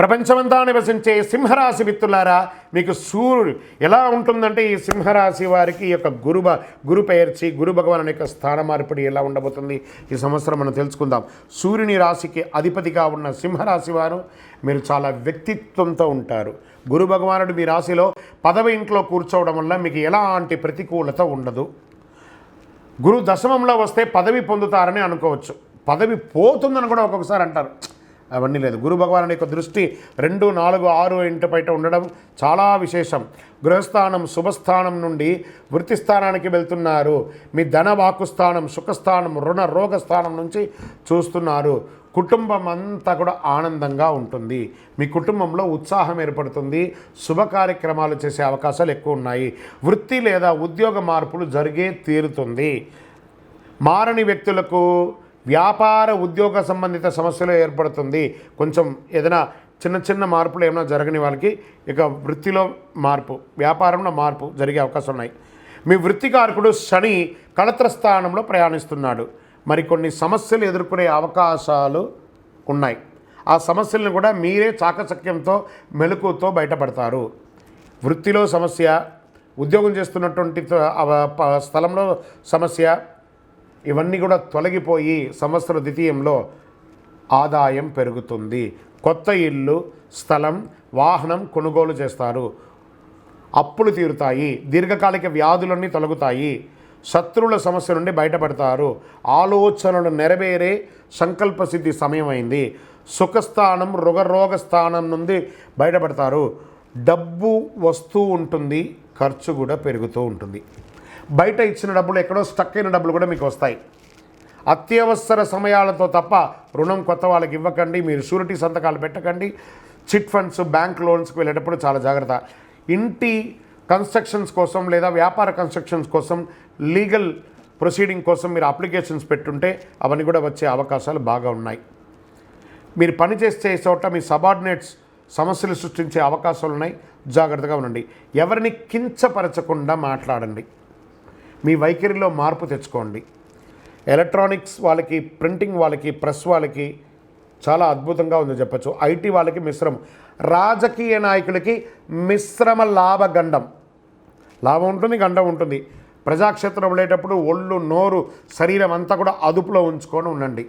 ప్రపంచమంతా నివసించే సింహరాశి మిత్రులారా మీకు సూర్యుడు ఎలా ఉంటుందంటే ఈ సింహరాశి వారికి ఈ యొక్క గురు గురు పెయర్చి గురు భగవాన్ యొక్క స్థాన మార్పిడి ఎలా ఉండబోతుంది ఈ సంవత్సరం మనం తెలుసుకుందాం. సూర్యుని రాశికి అధిపతిగా ఉన్న సింహరాశి వారు మీరు చాలా వ్యక్తిత్వంతో ఉంటారు. గురు భగవానుడు మీ రాశిలో పదవి ఇంట్లో కూర్చోవడం వల్ల మీకు ఎలాంటి ప్రతికూలత ఉండదు. గురు దశమంలో వస్తే పదవి పొందుతారని అనుకోవచ్చు. పదవి పోతుందని కూడా ఒక్కొక్కసారి అంటారు. అవన్నీ లేదు. గురు భగవానుడి యొక్క దృష్టి రెండు నాలుగు ఆరు ఇంటి బయట ఉండడం చాలా విశేషం. గృహస్థానం శుభస్థానం నుండి వృత్తి స్థానానికి వెళ్తున్నారు. మీ ధన వాకుస్థానం సుఖస్థానం రుణ రోగస్థానం నుంచి చూస్తున్నారు. కుటుంబం అంతా కూడా ఆనందంగా ఉంటుంది. మీ కుటుంబంలో ఉత్సాహం ఏర్పడుతుంది. శుభ కార్యక్రమాలు చేసే అవకాశాలు ఎక్కువ ఉన్నాయి. వృత్తి లేదా ఉద్యోగ మార్పులు జరిగే తీరుతుంది. మారని వ్యక్తులకు వ్యాపార ఉద్యోగ సంబంధిత సమస్యలు ఏర్పడుతుంది. కొంచెం ఏదైనా చిన్న చిన్న మార్పులు ఏమైనా జరగని వాళ్ళకి ఇక వృత్తిలో మార్పు వ్యాపారంలో మార్పు జరిగే అవకాశం ఉన్నాయి. మీ వృత్తికారకుడు శని కళత్ర స్థానంలో ప్రయాణిస్తున్నాడు. మరికొన్ని సమస్యలు ఎదుర్కొనే అవకాశాలు ఉన్నాయి. ఆ సమస్యలను కూడా మీరే చాకచక్యంతో మెలకుతో బయటపడతారు. వృత్తిలో సమస్య ఉద్యోగం చేస్తున్నటువంటి స్థలంలో సమస్య ఇవన్నీ కూడా తొలగిపోయి సంవత్సర ద్వితీయంలో ఆదాయం పెరుగుతుంది. కొత్త ఇల్లు స్థలం వాహనం కొనుగోలు చేస్తారు. అప్పులు తీరుతాయి. దీర్ఘకాలిక వ్యాధులన్నీ తొలగుతాయి. శత్రువుల సమస్య నుండి బయటపడతారు. ఆలోచనలు నెరవేరే సంకల్ప సిద్ధి సమయమైంది. సుఖస్థానం రుగరోగ స్థానం నుండి బయటపడతారు. డబ్బు వస్తూ ఉంటుంది. ఖర్చు కూడా పెరుగుతూ ఉంటుంది. బయట ఇచ్చిన డబ్బులు ఎక్కడో స్టక్ అయిన డబ్బులు కూడా మీకు వస్తాయి. అత్యవసర సమయాలతో తప్ప రుణం కొత్త వాళ్ళకి ఇవ్వకండి మీరు షూరిటీ సంతకాలు పెట్టకండి చిట్ ఫండ్స్ బ్యాంక్ లోన్స్కి వెళ్ళేటప్పుడు చాలా జాగ్రత్త. ఇంటి కన్స్ట్రక్షన్స్ కోసం లేదా వ్యాపార కన్స్ట్రక్షన్స్ కోసం లీగల్ ప్రొసీడింగ్ కోసం మీరు అప్లికేషన్స్ పెట్టుంటే అవన్నీ కూడా వచ్చే అవకాశాలు బాగా ఉన్నాయి. మీరు పని చేసే చోట మీ సబార్డినేట్స్ సమస్యలు సృష్టించే అవకాశాలు ఉన్నాయి. జాగ్రత్తగా ఉండండి. ఎవరిని కించపరచకుండా మాట్లాడండి. మీ వైఖరిలో మార్పు తెచ్చుకోండి. ఎలక్ట్రానిక్స్ వాళ్ళకి ప్రింటింగ్ వాళ్ళకి ప్రెస్ వాళ్ళకి చాలా అద్భుతంగా ఉంది చెప్పచ్చు. ఐటీ వాళ్ళకి మిశ్రమం. రాజకీయ నాయకులకి మిశ్రమ లాభగండం లాభం ఉంటుంది గండం ఉంటుంది. ప్రజాక్షేత్రం వెళ్ళేటప్పుడు ఒళ్ళు నోరు శరీరం అంతా కూడా అదుపులో ఉంచుకొని ఉండండి.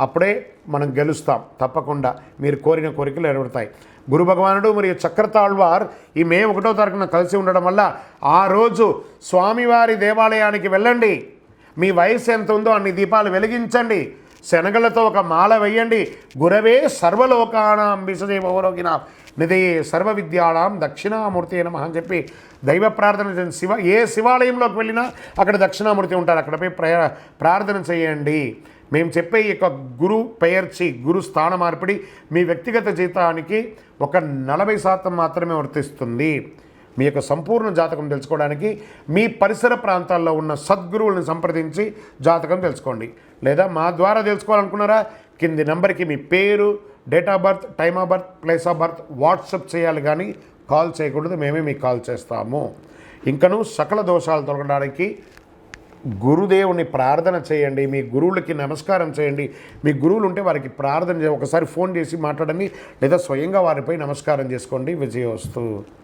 అప్పుడే మనం గెలుస్తాం. తప్పకుండా మీరు కోరిన కోరికలు నెరవేరుతాయి. గురు భగవానుడు మరియు చక్రతాళ్వార్ ఈ మే ఒకటో తారీఖున కలిసి ఉండడం వల్ల ఆ రోజు స్వామివారి దేవాలయానికి వెళ్ళండి. మీ వయసు ఎంత ఉందో అన్ని దీపాలు వెలిగించండి. శనగలతో ఒక మాల వేయండి. గురవే సర్వలోకానాం విసదేవరోగిన నిదే సర్వ విద్యాళం దక్షిణామూర్తి నమ అని చెప్పి దైవ ప్రార్థన చేయండి శివ ఏ శివాలయంలోకి వెళ్ళినా అక్కడ దక్షిణామూర్తి ఉంటారు. అక్కడపై ప్రయ ప్రార్థన చేయండి. మేము చెప్పే ఈ యొక్క గురు పెయర్చి గురు స్థాన మార్పిడి మీ వ్యక్తిగత జీతానికి ఒక నలభై శాతం మాత్రమే వర్తిస్తుంది. మీ యొక్క సంపూర్ణ జాతకం తెలుసుకోవడానికి మీ పరిసర ప్రాంతాల్లో ఉన్న సద్గురువులను సంప్రదించి జాతకం తెలుసుకోండి. లేదా మా ద్వారా తెలుసుకోవాలనుకున్నారా? కింది నెంబర్కి మీ పేరు date of birth time of birth place of birth WhatsApp చేయాలి కానీ కాల్ చేయకూడదు మేమే మీకు కాల్ చేస్తాము. ఇంకను సకల దోషాలు తొలగడానికి గురుదేవుని ప్రార్థన చేయండి మీ గురువులకి నమస్కారం చేయండి. మీ గురువులు ఉంటే వారికి ప్రార్థన చేయ ఒకసారి ఫోన్ చేసి మాట్లాడండి లేదా స్వయంగా వారిపై నమస్కారం చేసుకోండి. విజయోస్తు.